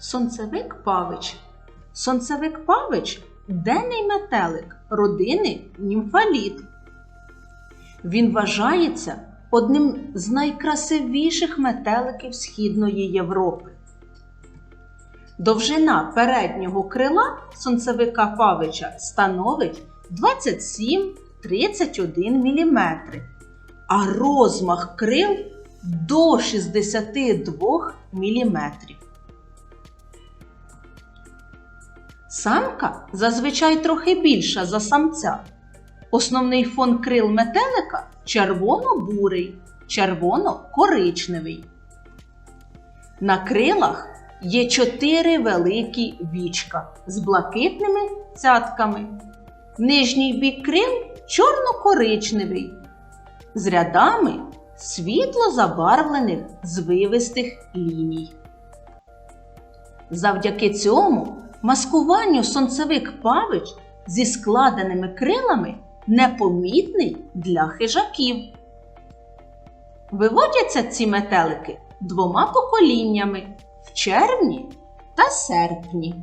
Сонцевик Павич. Сонцевик Павич денний метелик родини німфаліт. Він вважається одним з найкрасивіших метеликів Східної Європи. Довжина переднього крила сонцевика Павича становить 27-31 мм, а розмах крил до 62 мм. Самка зазвичай трохи більша за самця. Основний фон крил метелика червоно-бурий, червоно-коричневий. На крилах є чотири великі вічка з блакитними цятками. Нижній бік крил чорно-коричневий, з рядами світло забарвлених звивистих ліній. Завдяки цьому маскуванню сонцевик павич зі складеними крилами непомітний для хижаків. Виводяться ці метелики двома поколіннями в червні та серпні.